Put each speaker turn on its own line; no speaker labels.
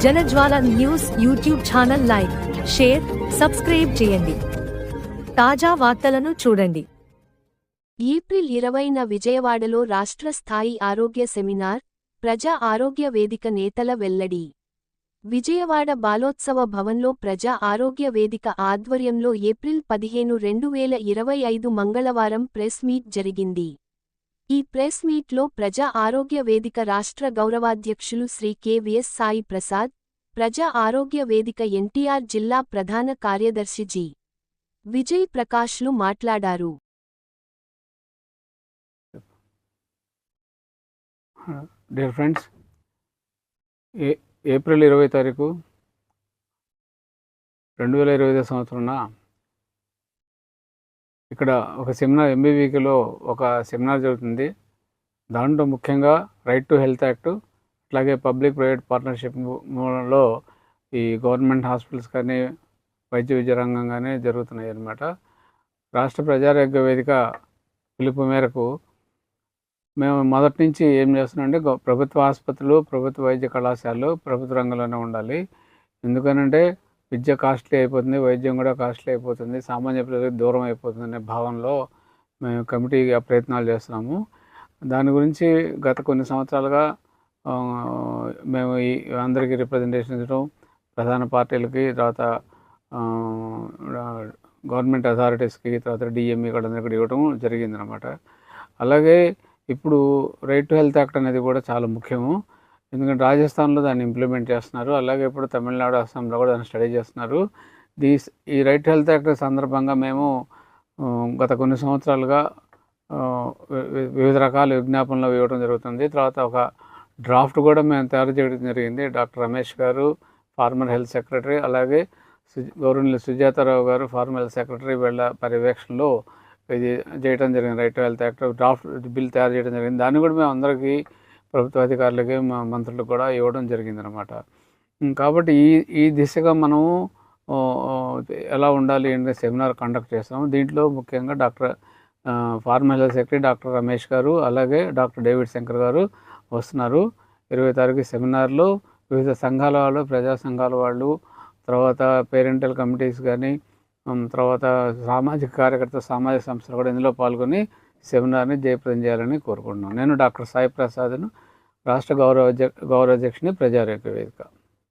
జనజ్వాల news YouTube channel like share subscribe చేయండి. తాజా వార్తలను చూడండి.
ఏప్రిల్ ఇరవైన విజయవాడలో రాష్ట్ర స్థాయి ఆరోగ్య సెమినార్ ప్రజా ఆరోగ్య వేదిక నేతల వెల్లడి. విజయవాడ బాలోత్సవ భవన్లో ప్రజా ఆరోగ్య వేదిక ఆధ్వర్యంలో ఏప్రిల్ పదిహేను రెండు వేల ఇరవై ఐదు మంగళవారం ప్రెస్ మీట్ జరిగింది. ఈ ప్రెస్ మీట్లో ప్రజా ఆరోగ్య వేదిక రాష్ట్ర గౌరవాధ్యక్షులు శ్రీ కెవిఎస్ సాయి ప్రసాద్ ప్రజా ఆరోగ్య వేదిక ఎన్టీఆర్ జిల్లా ప్రధాన కార్యదర్శి జి. విజయ్ ప్రకాష్లు మాట్లాడారు.
డియర్ ఫ్రెండ్స్ ఏప్రిల్ ఇరవై తారీఖు రెండు వేల ఇరవై ఐదో సంవత్సరంన ఇక్కడ ఒక సెమినార్ ఎంబీవీకిలో ఒక సెమినార్ జరుగుతుంది. దాంట్లో ముఖ్యంగా రైట్ టు హెల్త్ యాక్ట్ అట్లాగే పబ్లిక్ ప్రైవేట్ పార్ట్నర్షిప్ మూలంలో ఈ గవర్నమెంట్ హాస్పిటల్స్ కానీ వైద్య విద్య రంగం కానీ జరుగుతున్నాయి అన్నమాట. రాష్ట్ర ప్రజారోగ్య వేదిక పిలుపు మేరకు మేము మొదటి నుంచి ఏం చేస్తున్నామంటే ప్రభుత్వ ఆసుపత్రులు ప్రభుత్వ వైద్య కళాశాలలు ప్రభుత్వ రంగంలోనే ఉండాలి. ఎందుకనంటే విద్య కాస్ట్లీ అయిపోతుంది వైద్యం కూడా కాస్ట్లీ అయిపోతుంది సామాన్య ప్రజలకు దూరం అయిపోతుంది అనే భావనలో మేము కమిటీగా ప్రయత్నాలు చేస్తున్నాము. దాని గురించి గత కొన్ని సంవత్సరాలుగా మేము ఈ అందరికీ రిప్రజెంటేషన్ ఇవ్వడం ప్రధాన పార్టీలకి తర్వాత గవర్నమెంట్ అథారిటీస్కి తర్వాత డిఎంఈ కూడా అందరికీ ఇవ్వడం జరిగిందనమాట అలాగే ఇప్పుడు రైట్ టు హెల్త్ యాక్ట్ అనేది కూడా చాలా ముఖ్యము. ఎందుకంటే రాజస్థాన్లో దాన్ని ఇంప్లిమెంట్ చేస్తున్నారు. అలాగే ఇప్పుడు తమిళనాడు అస్సాంలో కూడా దాన్ని స్టడీ చేస్తున్నారు. దీస్ ఈ రైట్ హెల్త్ యాక్ట్ సందర్భంగా మేము గత కొన్ని సంవత్సరాలుగా వివిధ రకాల విజ్ఞాపనలు ఇవ్వడం జరుగుతుంది. తర్వాత ఒక డ్రాఫ్ట్ కూడా మేము తయారు చేయడం జరిగింది. డాక్టర్ రమేష్ గారు ఫార్మర్ హెల్త్ సెక్రటరీ అలాగే సు గౌరవనీయులు సుజాతారావు గారు ఫార్మర్ హెల్త్ సెక్రటరీ వీళ్ళ పర్యవేక్షణలో ఇది చేయడం జరిగింది. Right health act draft bill తయారు చేయడం జరిగింది. దాన్ని కూడా మేము అందరికీ ప్రభుత్వ అధికారులకి మా మంత్రులకు కూడా ఇవ్వడం జరిగింది అనమాట కాబట్టి ఈ ఈ దిశగా మనము ఎలా ఉండాలి అంటే సెమినార్ కండక్ట్ చేస్తాము. దీంట్లో ముఖ్యంగా doctor formal health secretary doctor Ramesh garu అలాగే డాక్టర్ డేవిడ్ శంకర్ గారు వస్తున్నారు. ఇరవై తారీఖు సెమినార్లో వివిధ సంఘాల వాళ్ళు ప్రజా సంఘాల వాళ్ళు తర్వాత పేరెంటల్ కమిటీస్ కానీ తర్వాత సామాజిక కార్యకర్త సామాజిక సంస్థలు కూడా ఇందులో పాల్గొని సెమినార్ని జయప్రదం చేయాలని కోరుకుంటున్నాను నేను డాక్టర్ సాయి ప్రసాద్ను రాష్ట్ర గౌరవ గౌరవ అధ్యక్షుని ప్రజారోగ్య వేదిక.